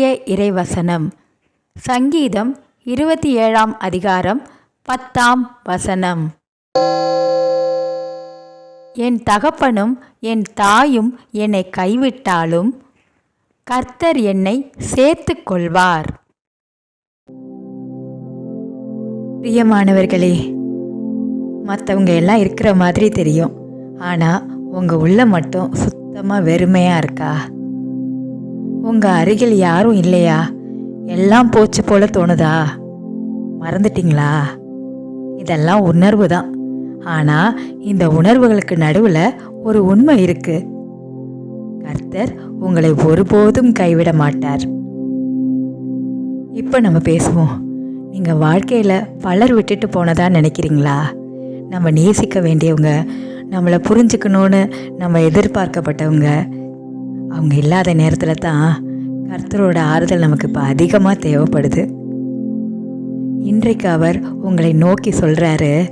இறைவசனம். சங்கீதம் இருபத்தி ஏழாம் அதிகாரம் பத்தாம் வசனம். என் தகப்பனும் என் தாயும் என்னை கைவிட்டாலும் கர்த்தர் என்னை சேர்த்துக் கொள்வார் பிரியமானவர்களே மற்றவங்க எல்லாம் இருக்கிற மாதிரி தெரியும். ஆனால் உங்கள் உள்ள மட்டும் சுத்தமாக வெறுமையாக இருக்கா? உங்கள் அருகில் யாரும் இல்லையா? எல்லாம் போச்சு போல தோணுதா? மறந்துட்டீங்களா? இதெல்லாம் உணர்வு தான். ஆனால் இந்த உணர்வுகளுக்கு நடுவில் ஒரு உண்மை இருக்கு. கர்த்தர் உங்களை ஒருபோதும் கைவிட மாட்டார். இப்போ நம்ம பேசுவோம். நீங்கள் வாழ்க்கையில் பலர் விட்டுட்டு போனதா நினைக்கிறீங்களா? நம்ம நேசிக்க வேண்டியவங்க நம்மளை புரிஞ்சுக்கணும்னு நம்ம எதிர்பார்க்கப்பட்டவங்க அவங்க இல்லாத நேரத்தில் தான் கர்த்தரோட ஆறுதல் நமக்கு இப்போ அதிகமாக தேவைப்படுது. இன்றைக்கு அவர் உங்களை நோக்கி சொல்கிறாரு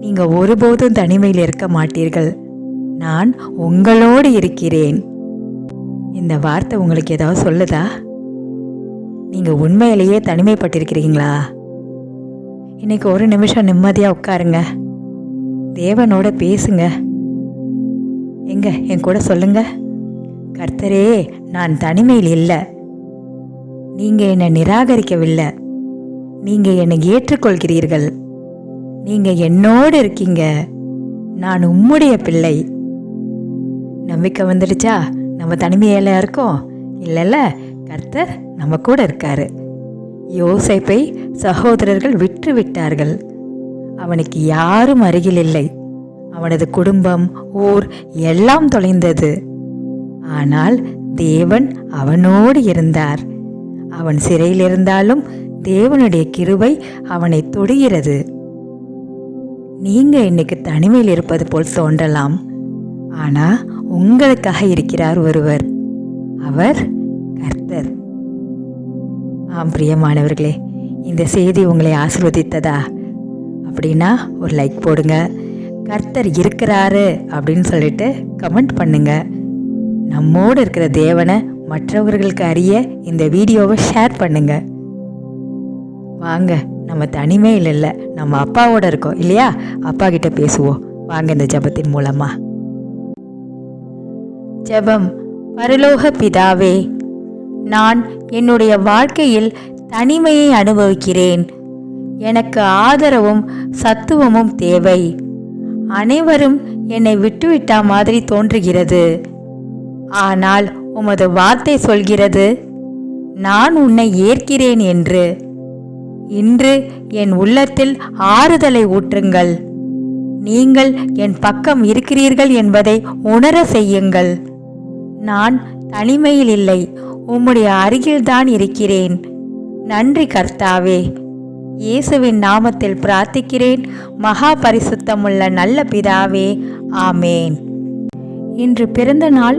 நீங்கள் ஒருபோதும் தனிமையில் இருக்க மாட்டீர்கள். நான் உங்களோடு இருக்கிறேன். இந்த வார்த்தை உங்களுக்கு ஏதாவது சொல்லுதா? நீங்கள் உண்மையிலேயே தனிமைப்பட்டிருக்கிறீங்களா? இன்னைக்கு ஒரு நிமிஷம் நிம்மதியாக உட்காருங்க. தேவனோட பேசுங்க. எங்க? என் கூட சொல்லுங்கள் கர்த்தரே நான் தனிமையில் இல்லை. நீங்கள் என்னை நிராகரிக்கவில்லை. நீங்கள் என்னை ஏற்றுக்கொள்கிறீர்கள். நீங்கள் என்னோடு இருக்கீங்க. நான் உம்முடைய பிள்ளை. நம்பிக்கை வந்துடுச்சா? நம்ம தனிமையில் இருக்கோம். இல்லைல்ல கர்த்தர் நம்ம கூட இருக்காரு. யோசைப்பை சகோதரர்கள் விற்று விட்டார்கள் அவனுக்கு யாரும் அருகில் இல்லை. அவனது குடும்பம் ஊர் எல்லாம் தொலைந்தது. ஆனால் தேவன் அவனோடு இருந்தார். அவன் சிறையில் இருந்தாலும் தேவனுடைய கிருவை அவனை தொடுகிறது. நீங்க இன்னைக்கு தனிமையில் இருப்பது போல் தோன்றலாம். ஆனா உங்களுக்காக இருக்கிறார் ஒருவர். அவர் கர்த்தர். ஆம் பிரியமானவர்களே இந்த செய்தி உங்களை ஆசிர்வதித்ததா? அப்படின்னா ஒரு லைக் போடுங்க. கர்த்தர் இருக்கிறாரு அப்படின்னு சொல்லிட்டு கமெண்ட் பண்ணுங்கள் நம்மோடு இருக்கிற தேவனை மற்றவர்களுக்கு அறிய இந்த வீடியோவை ஷேர் பண்ணுங்க. வாங்க நம்ம தனிமையில் இல்லை நம்ம அப்பாவோட இருக்கோம் இல்லையா? அப்பா கிட்ட பேசுவோம். வாங்க இந்த ஜெபத்தின் மூலமா. ஜெபம் பரலோக பிதாவே நான் என்னுடைய வாழ்க்கையில் தனிமையை அனுபவிக்கிறேன். எனக்கு ஆதரவும் சத்துவமும் தேவை. அனைவரும் என்னை விட்டுவிட்டா மாதிரி தோன்றுகிறது. ஆனால் உமது வார்த்தை சொல்கிறது நான் உன்னை ஏற்கிறேன் என்று. இன்று என் உள்ளத்தில் ஆறுதலை ஊற்றுங்கள். நீங்கள் என் பக்கம் இருக்கிறீர்கள் என்பதை உணர செய்யுங்கள். நான் தனிமையில் இல்லை உம்முடைய அருகில்தான் இருக்கிறேன். நன்றி கர்த்தாவே. இயேசுவின் நாமத்தில் பிரார்த்திக்கிறேன். மகா பரிசுத்தமுள்ள நல்ல பிதாவே ஆமேன். இன்று பிறந்த நாள்